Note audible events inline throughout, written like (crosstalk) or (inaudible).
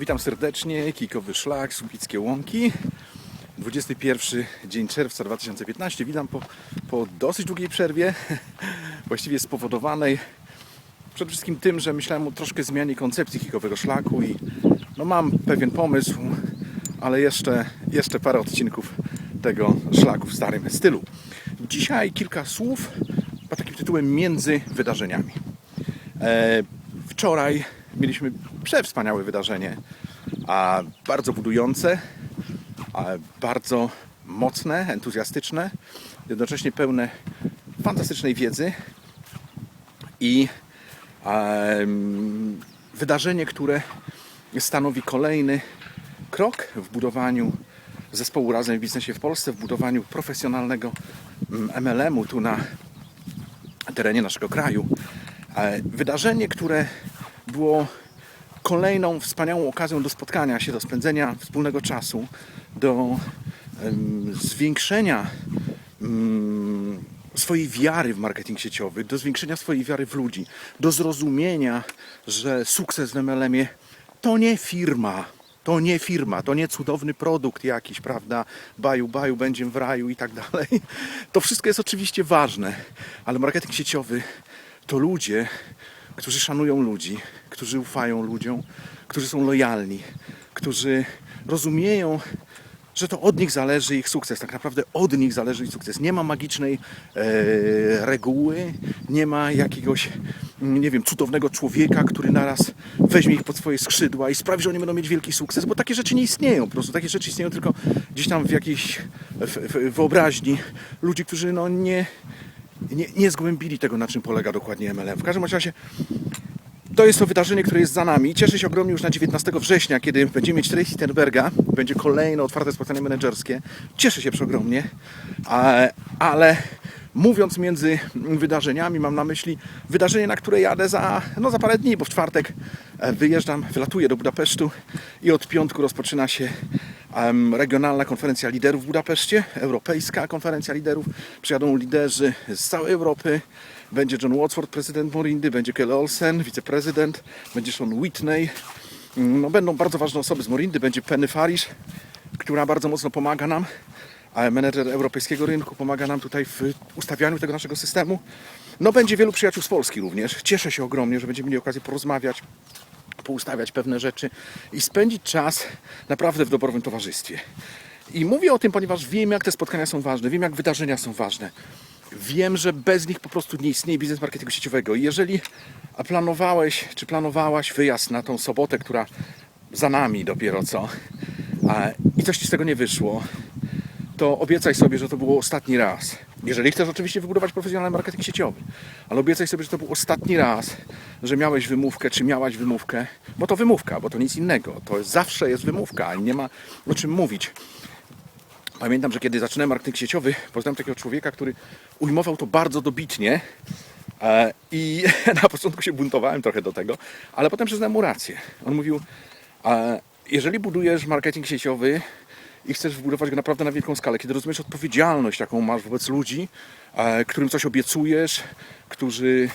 Witam serdecznie, Kikowy Szlak, Słupickie Łąki. 21 dzień czerwca 2015. Witam po, po dosyć długiej przerwie, (laughs) właściwie spowodowanej przede wszystkim tym, że myślałem o troszkę zmianie koncepcji Kikowego Szlaku i no mam pewien pomysł, ale jeszcze, jeszcze parę odcinków tego szlaku w starym stylu. Dzisiaj kilka słów pod takim tytułem Między wydarzeniami. E, wczoraj mieliśmy przewspaniałe wydarzenie, a bardzo budujące, a bardzo mocne, entuzjastyczne, jednocześnie pełne fantastycznej wiedzy i em, wydarzenie, które stanowi kolejny krok w budowaniu zespołu Razem w Biznesie w Polsce, w budowaniu profesjonalnego mm, MLM-u tu na terenie naszego kraju. E, Wydarzenie, które było kolejną wspaniałą okazją do spotkania się, do spędzenia wspólnego czasu, do zwiększenia mm, swojej wiary w marketing sieciowy, do zwiększenia swojej wiary w ludzi, do zrozumienia, że sukces w MLM-ie to nie firma, to nie firma, to nie cudowny produkt jakiś, prawda? Baju, baju, będziem w raju i tak dalej. To wszystko jest oczywiście ważne, ale marketing sieciowy to ludzie, którzy szanują ludzi, którzy ufają ludziom, którzy są lojalni, którzy rozumieją, że to od nich zależy ich sukces. Tak naprawdę od nich zależy ich sukces. Nie ma magicznej e, reguły, nie ma jakiegoś, nie wiem, cudownego człowieka, który naraz weźmie ich pod swoje skrzydła i sprawi, że oni będą mieć wielki sukces, bo takie rzeczy nie istnieją. Po prostu takie rzeczy istnieją tylko gdzieś tam w jakiejś w, w, wyobraźni ludzi, którzy no nie, nie, nie zgłębili tego, na czym polega dokładnie MLM. W każdym razie to jest to wydarzenie, które jest za nami. Cieszę się ogromnie już na 19 września, kiedy będziemy mieć Tracy Tenberga. Będzie kolejne otwarte spotkanie menedżerskie. Cieszę się przeogromnie, A- ale mówiąc między wydarzeniami, mam na myśli wydarzenie, na które jadę za, no za parę dni, bo w czwartek e, wyjeżdżam, wylatuję do Budapesztu i od piątku rozpoczyna się regionalna konferencja liderów w Budapeszcie, europejska konferencja liderów. Przyjadą liderzy z całej Europy. Będzie John Wadsworth, prezydent Morindy, będzie Kelly Olsen, wiceprezydent, będzie Sean Whitney. No, będą bardzo ważne osoby z Morindy, będzie Penny Farish, która bardzo mocno pomaga nam, a menedżer europejskiego rynku pomaga nam tutaj w ustawianiu tego naszego systemu. No będzie wielu przyjaciół z Polski również. Cieszę się ogromnie, że będziemy mieli okazję porozmawiać, poustawiać pewne rzeczy i spędzić czas naprawdę w dobrowym towarzystwie. I mówię o tym, ponieważ wiem, jak te spotkania są ważne, wiem, jak wydarzenia są ważne. Wiem, że bez nich po prostu nie istnieje biznes marketingu sieciowego. I jeżeli planowałeś, czy planowałaś wyjazd na tą sobotę, która za nami dopiero co, i coś ci z tego nie wyszło, to obiecaj sobie, że to było ostatni raz. Jeżeli chcesz oczywiście wybudować profesjonalny marketing sieciowy, ale obiecaj sobie, że to był ostatni raz, że miałeś wymówkę, czy miałaś wymówkę, bo to wymówka, bo to nic innego. To zawsze jest wymówka i nie ma o czym mówić. Pamiętam, że kiedy zaczynałem marketing sieciowy, poznałem takiego człowieka, który ujmował to bardzo dobitnie e, i (laughs) na początku się buntowałem trochę do tego, ale potem przyznałem mu rację. On mówił, e, jeżeli budujesz marketing sieciowy i chcesz wbudować go naprawdę na wielką skalę, kiedy rozumiesz odpowiedzialność, jaką masz wobec ludzi, e, którym coś obiecujesz, którzy,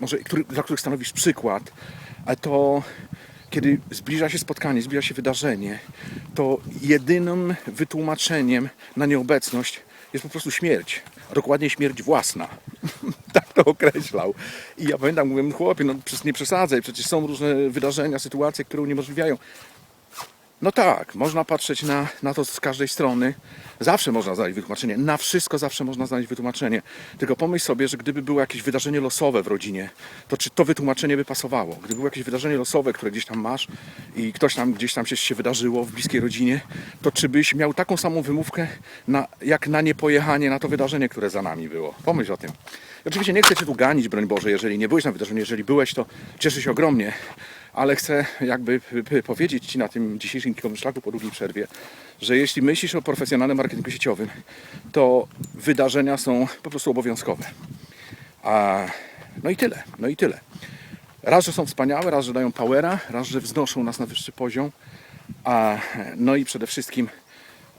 może, który, dla których stanowisz przykład, e, to kiedy zbliża się spotkanie, zbliża się wydarzenie, to jedynym wytłumaczeniem na nieobecność jest po prostu śmierć, a dokładnie śmierć własna. (laughs) tak to określał. I ja pamiętam, mówiłem, chłopie, no przecież nie przesadzaj, przecież są różne wydarzenia, sytuacje, które uniemożliwiają. No tak, można patrzeć na, na to z każdej strony. Zawsze można znaleźć wytłumaczenie. Na wszystko zawsze można znaleźć wytłumaczenie. Tylko pomyśl sobie, że gdyby było jakieś wydarzenie losowe w rodzinie, to czy to wytłumaczenie by pasowało? Gdyby było jakieś wydarzenie losowe, które gdzieś tam masz i ktoś tam gdzieś tam się, się wydarzyło w bliskiej rodzinie, to czy byś miał taką samą wymówkę na, jak na niepojechanie na to wydarzenie, które za nami było? Pomyśl o tym. Oczywiście nie chcę Cię tu ganić, broń Boże, jeżeli nie byłeś na wydarzeniu, jeżeli byłeś, to cieszę się ogromnie, ale chcę jakby powiedzieć Ci na tym dzisiejszym szlaku po długiej przerwie, że jeśli myślisz o profesjonalnym marketingu sieciowym, to wydarzenia są po prostu obowiązkowe. A, no i tyle, no i tyle. Raz, że są wspaniałe, raz, że dają powera, raz, że wznoszą nas na wyższy poziom, a, no i przede wszystkim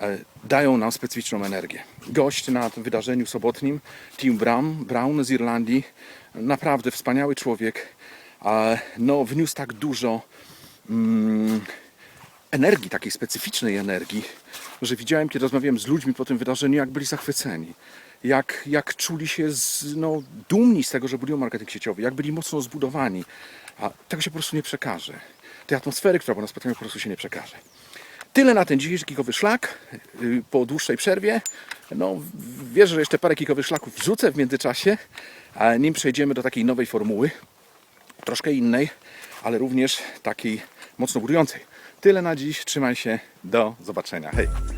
e, dają nam specyficzną energię. Gość na tym wydarzeniu sobotnim, Tim Brown, Brown z Irlandii, naprawdę wspaniały człowiek, no, wniósł tak dużo mm, energii, takiej specyficznej energii, że widziałem, kiedy rozmawiałem z ludźmi po tym wydarzeniu, jak byli zachwyceni. Jak, jak czuli się z, no, dumni z tego, że budują marketing sieciowy, jak byli mocno zbudowani. A tego się po prostu nie przekaże. Tej atmosfery, która była na spotkaniu, po prostu się nie przekaże. Tyle na ten dzisiejszy kikowy szlak yy, po dłuższej przerwie. No, wierzę, że jeszcze parę kikowych szlaków wrzucę w międzyczasie, nim przejdziemy do takiej nowej formuły, troszkę innej, ale również takiej mocno budującej. Tyle na dziś, trzymaj się, do zobaczenia. Hej!